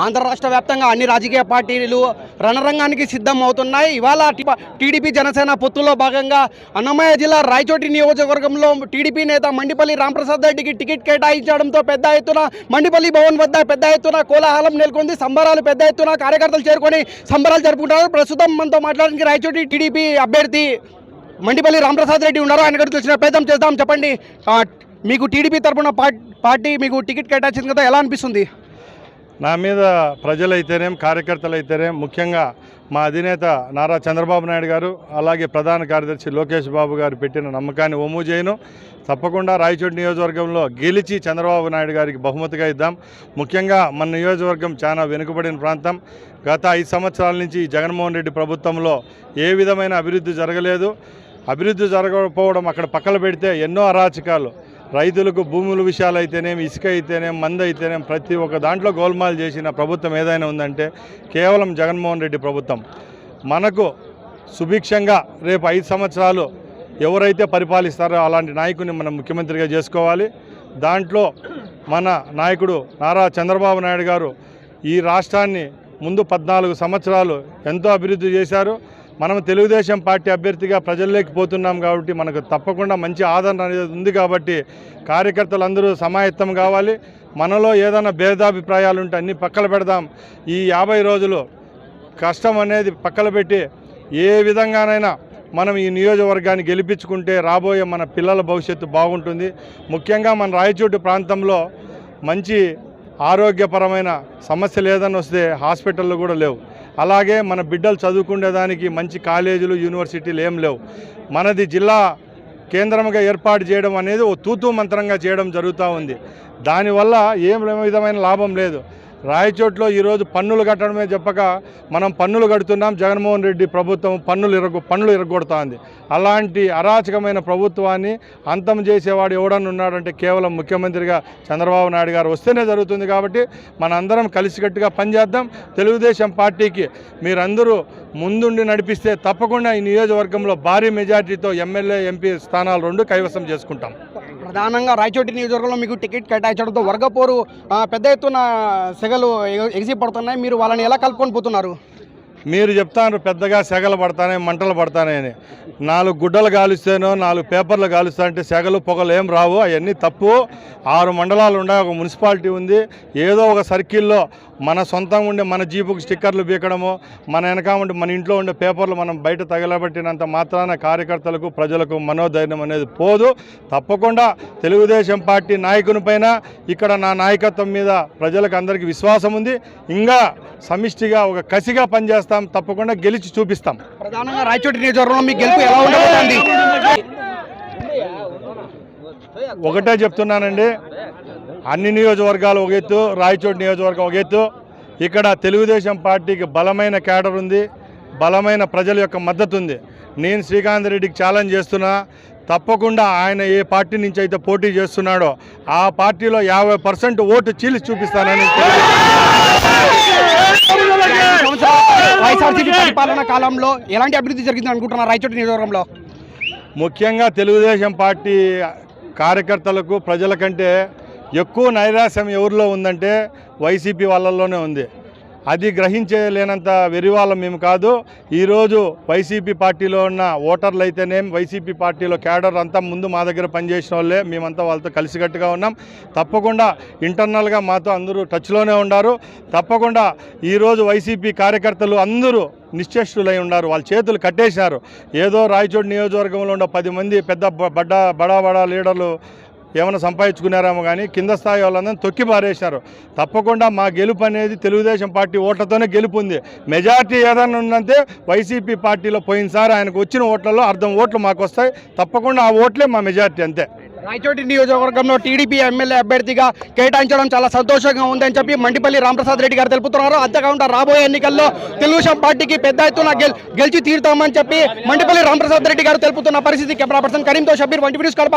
ఆంధ్ర రాష్ట్ర వ్యాప్తంగా అన్ని రాజకీయ పార్టీలు రణరంగానికి సిద్ధం అవుతున్నాయి ఇవాళ టీడీపీ జనసేన పొత్తులో భాగంగా అన్నమయ్య జిల్లా రాయచోటి నియోజకవర్గంలో టీడీపీ నేత మండిపల్లి రామప్రసాద్ రెడ్డికి టికెట్ కేటాయించడంతో పెద్ద ఎత్తున మండిపల్లి భవన్ వద్ద పెద్ద ఎత్తున కోలాహలం నెలకొంది. సంబరాలు పెద్ద ఎత్తున కార్యకర్తలు చేరుకొని సంబరాలు జరుపుకుంటారు ప్రస్తుతం మనతో మాట్లాడడానికి రాయచోటి టీడీపీ అభ్యర్థి మండిపల్లి రామప్రసాద్ రెడ్డి ఉన్నారు. ఆయన దగ్గరికి వచ్చిన ప్రయత్నం చేద్దాం. చెప్పండి. మీకు టీడీపీ తరపున పార్టీ మీకు టికెట్ కేటాయించింది కదా ఎలా అనిపిస్తుంది? నా మీద ప్రజలైతేనేం కార్యకర్తలు అయితేనేం ముఖ్యంగా మా అధినేత నారా చంద్రబాబు నాయుడు గారు అలాగే ప్రధాన కార్యదర్శి లోకేష్ బాబు గారు పెట్టిన నమ్మకాన్ని ఒమ్ము చేయను. తప్పకుండా రాయచోటి నియోజకవర్గంలో గెలిచి చంద్రబాబు నాయుడు గారికి బహుమతిగా ఇద్దాం. ముఖ్యంగా మన నియోజకవర్గం చాలా వెనుకబడిన ప్రాంతం. గత ఐదు సంవత్సరాల నుంచి జగన్మోహన్ రెడ్డి ప్రభుత్వంలో ఏ విధమైన అభివృద్ధి జరగలేదు. అభివృద్ధి జరగకపోవడం అక్కడ పక్కన పెడితే ఎన్నో అరాచకాలు. రైతులకు భూముల విషయాలు అయితేనేం ఇసుక అయితేనేం మందు అయితేనేమి ప్రతి ఒక్క దాంట్లో గోల్మాల్ చేసిన ప్రభుత్వం ఏదైనా ఉందంటే కేవలం జగన్మోహన్ రెడ్డి ప్రభుత్వం. మనకు సుభిక్షంగా రేపు ఐదు సంవత్సరాలు ఎవరైతే పరిపాలిస్తారో అలాంటి నాయకుని మనం ముఖ్యమంత్రిగా చేసుకోవాలి. దాంట్లో మన నాయకుడు నారా చంద్రబాబు నాయుడు గారు ఈ రాష్ట్రాన్ని ముందు పద్నాలుగు సంవత్సరాలు ఎంతో అభివృద్ధి చేశారు. మనం తెలుగుదేశం పార్టీ అభ్యర్థిగా ప్రజల్లోకి పోతున్నాం కాబట్టి మనకు తప్పకుండా మంచి ఆదరణ అనేది ఉంది కాబట్టి కార్యకర్తలందరూ సమాయత్తం కావాలి. మనలో ఏదైనా భేదాభిప్రాయాలు ఉంటే అన్నీ పక్కన పెడదాం. ఈ యాభై రోజులు కష్టం అనేది పక్కన పెట్టి ఏ విధంగానైనా మనం ఈ నియోజకవర్గాన్ని గెలిపించుకుంటే రాబోయే మన పిల్లల భవిష్యత్తు బాగుంటుంది. ముఖ్యంగా మన రాయచోటు ప్రాంతంలో మంచి ఆరోగ్యపరమైన సమస్యలు ఏదైనా వస్తే హాస్పిటళ్ళు కూడా లేవు. అలాగే మన బిడ్డలు చదువుకునేదానికి మంచి కాలేజీలు యూనివర్సిటీలు ఏం లేవు. మనది జిల్లా కేంద్రంగా ఏర్పాటు చేయడం అనేది ఓ తూతూ మంత్రంగా చేయడం జరుగుతూ ఉంది. దానివల్ల ఏం విధమైన లాభం లేదు. రాయచోట్లో ఈరోజు పన్నులు కట్టడమే చెప్పక మనం పన్నులు కడుతున్నాం. జగన్మోహన్ రెడ్డి ప్రభుత్వం పన్నులు ఇరగ పన్నులు ఇరగొడతా అలాంటి అరాచకమైన ప్రభుత్వాన్ని అంతం చేసేవాడు ఎవడన్నా ఉన్నాడంటే కేవలం ముఖ్యమంత్రిగా చంద్రబాబు నాయుడు గారు వస్తేనే జరుగుతుంది కాబట్టి మనందరం కలిసికట్టుగా పనిచేద్దాం. తెలుగుదేశం పార్టీకి మీరందరూ ముందుండి నడిపిస్తే తప్పకుండా ఈ నియోజకవర్గంలో భారీ మెజార్టీతో ఎమ్మెల్యే ఎంపీ స్థానాలు రెండు కైవసం చేసుకుంటాం. ప్రధానంగా రాయచోటి నియోజకవర్గంలో మీకు టికెట్ కేటాయించడంతో వర్గపోరు పెద్ద ఎత్తున సెగలు ఎగ- పడుతున్నాయి మీరు వాళ్ళని ఎలా కలుపుకొని పోతున్నారు? మీరు చెప్తాను పెద్దగా సెగలు పడతానే మంటలు పడతానని నాలుగు గుడ్డలు కాలుస్తేనో నాలుగు పేపర్లు కాలుస్తా అంటే సెగలు పొగలు ఏం రావు. అవన్నీ తప్పు. ఆరు మండలాలు ఉన్నాయి. ఒక మున్సిపాలిటీ ఉంది. ఏదో ఒక సర్కిల్లో మన సొంతంగా ఉండే మన జీపుకి స్టిక్కర్లు బీకడము మన వెనక ఉండే మన ఇంట్లో ఉండే పేపర్లు మనం బయట తగలబెట్టినంత మాత్రాన కార్యకర్తలకు ప్రజలకు మనోధైర్యం అనేది పోదు. తప్పకుండా తెలుగుదేశం పార్టీ నాయకుని పైన ఇక్కడ నా నాయకత్వం మీద ప్రజలకు అందరికీ విశ్వాసం ఉంది. ఇంకా సమిష్టిగా ఒక కసిగా పనిచేస్తాం తప్పకుండా గెలిచి చూపిస్తాం. ప్రధానంగా రాయచోటి నియోజకవర్గంలో మీకు గెలుపు ఎలా ఉండబోతుంది? ఒకటే చెప్తున్నానండి అన్ని నియోజకవర్గాలు ఒక ఎత్తు రాయచోటి నియోజకవర్గం ఒక ఎత్తు. ఇక్కడ తెలుగుదేశం పార్టీకి బలమైన క్యాడర్ ఉంది బలమైన ప్రజల యొక్క మద్దతు ఉంది. నేను శ్రీకాంత్ రెడ్డికి ఛాలెంజ్ చేస్తున్నా తప్పకుండా ఆయన ఏ పార్టీ నుంచి అయితే పోటీ చేస్తున్నాడో ఆ పార్టీలో యాభై పర్సెంట్ ఓటు చీల్చి చూపిస్తానని పరిపాలన కాలంలో ఎలాంటి అభివృద్ధి జరిగింది అనుకుంటున్నారు రాయచోటి నియోజకవర్గంలో? ముఖ్యంగా తెలుగుదేశం పార్టీ కార్యకర్తలకు ప్రజల కంటే ఎక్కువ నైరాశ్యం ఎవరిలో ఉందంటే వైసీపీ వాళ్ళల్లోనే ఉంది. అది గ్రహించలేనంత వెరివాళ్ళం మేము కాదు. ఈరోజు వైసీపీ పార్టీలో ఉన్న ఓటర్లు అయితేనేం వైసీపీ పార్టీలో క్యాడర్ అంతా ముందు మా దగ్గర పనిచేసిన వాళ్ళే మేమంతా వాళ్ళతో కలిసికట్టుగా ఉన్నాం. తప్పకుండా ఇంటర్నల్గా మాతో అందరూ టచ్లోనే ఉన్నారు తప్పకుండా ఈరోజు వైసీపీ కార్యకర్తలు అందరూ నిశ్చేష్టులై ఉన్నారు వాళ్ళ చేతులు కట్టేశారు. ఏదో రాయచోటి నియోజకవర్గంలో ఉన్న పది మంది పెద్ద బ- బడ్డ బడా బడా లీడర్లు ఏమైనా సంపాదించుకున్నారేమో కానీ కింద స్థాయి వాళ్ళందరినీ తొక్కి పారేశారు. తప్పకుండా మా గెలుపు అనేది తెలుగుదేశం పార్టీ ఓట్లతోనే గెలుపు ఉంది. మెజార్టీ ఏదైనా ఉందంటే వైసీపీ పార్టీలో పోయినసారి ఆయనకు వచ్చిన ఓట్లలో అర్ధం ఓట్లు మాకు వస్తాయి తప్పకుండా ఆ ఓట్లే మా మెజార్టీ అంతే. రాయచోటి నియోజకవర్గంలో టీడీపీ ఎమ్మెల్యే అభ్యర్థిగా కేటాయించడం చాలా సంతోషంగా ఉందని చెప్పి మండిపల్లి రామప్రసాద్ రెడ్డి గారు తెలుపుతున్నారు. అంతేకాకుండా రాబోయే ఎన్నికల్లో తెలుగుదేశం పార్టీకి పెద్ద ఎత్తున గెల్- గెలిచి తీరుతామని చెప్పి మండిపల్లి రామప్రసాద్ రెడ్డి గారు తెలుపుతున్న పరిస్థితి. కెమెరా పర్సన్ కరీంతో షబీర్ వంటి న్యూస్ కడప.